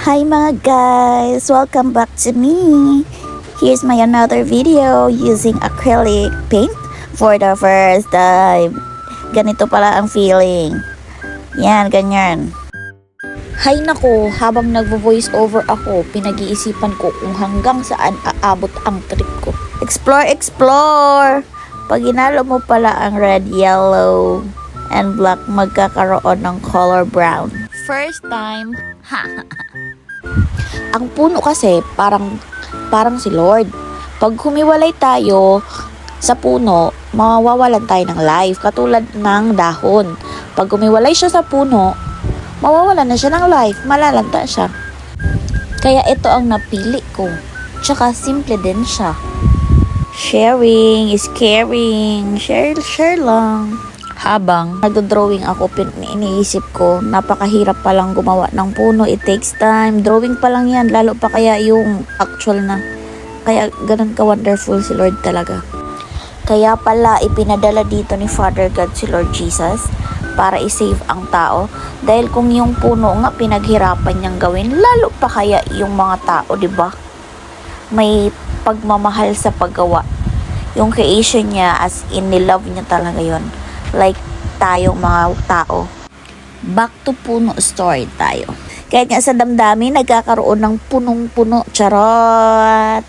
Hi mga guys! Welcome back to me! Here's my another video using acrylic paint for the first time. Ganito pala ang feeling. Yan, ganyan. Hay nako, habang nagvo-voice over ako, pinag-iisipan ko kung hanggang saan aabot ang trip ko. Explore, explore! Pag inalo mo pala ang red, yellow, and black, magkakaroon ng color brown. First time, ang puno kasi parang parang si Lord. Pag humiwalay tayo sa puno, mawawalan tayo ng life katulad ng dahon. Pag humiwalay siya sa puno, mawawalan na siya ng life, malalanta siya. Kaya ito ang napili ko. Tsaka simple din siya. Sharing is caring. Share, share lang. Habang nagdo-drawing ako, iniisip ko, napakahirap palang gumawa ng puno. It takes time. Drawing pa lang yan. Lalo pa kaya yung actual na. Kaya ganun ka-wonderful si Lord talaga. Kaya pala ipinadala dito ni Father God si Lord Jesus para i-save ang tao. Dahil kung yung puno nga pinaghirapan niyang gawin, lalo pa kaya yung mga tao, di ba? May pagmamahal sa paggawa. Yung creation niya as in nilove niya talaga yon Like tayong mga tao. Back to puno story tayo. Kahit nga sa damdamin, nagkakaroon ng punong-puno. Charot!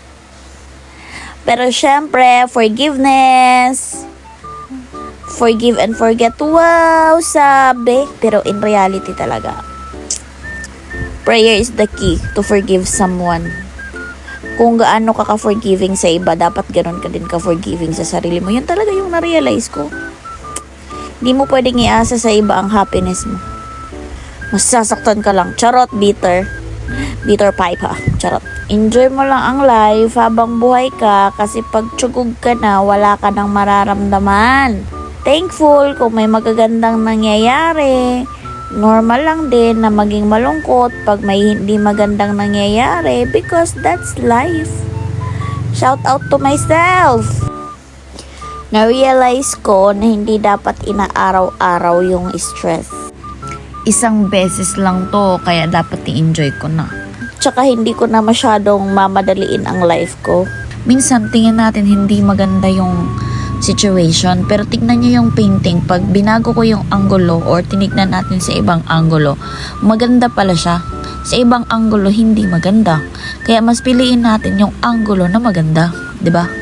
Pero syempre, forgiveness. Forgive and forget. Wow, sabi. Pero in reality talaga, prayer is the key to forgive someone. Kung gaano ka ka-forgiving sa iba, dapat ganun ka din ka-forgiving sa sarili mo. Yun talaga yung na-realize ko. Hindi mo pwedeng iasa sa iba ang happiness mo. Masasaktan ka lang. Charot, bitter. Bitter pipe ha. Charot. Enjoy mo lang ang life habang buhay ka kasi pag tsugog ka na, wala ka nang mararamdaman. Thankful kung may magagandang nangyayari. Normal lang din na maging malungkot pag may hindi magandang nangyayari because that's life. Shout out to myself! Na-realize ko na hindi dapat inaaraw-araw yung stress. Isang beses lang to, kaya dapat i-enjoy ko na. Tsaka hindi ko na masyadong mamadaliin ang life ko. Minsan, tingin natin hindi maganda yung situation, pero tignan niyo yung painting. Pag binago ko yung angulo or tinignan natin sa ibang angulo, maganda pala siya. Sa ibang angulo, hindi maganda. Kaya mas piliin natin yung angulo na maganda. 'di ba?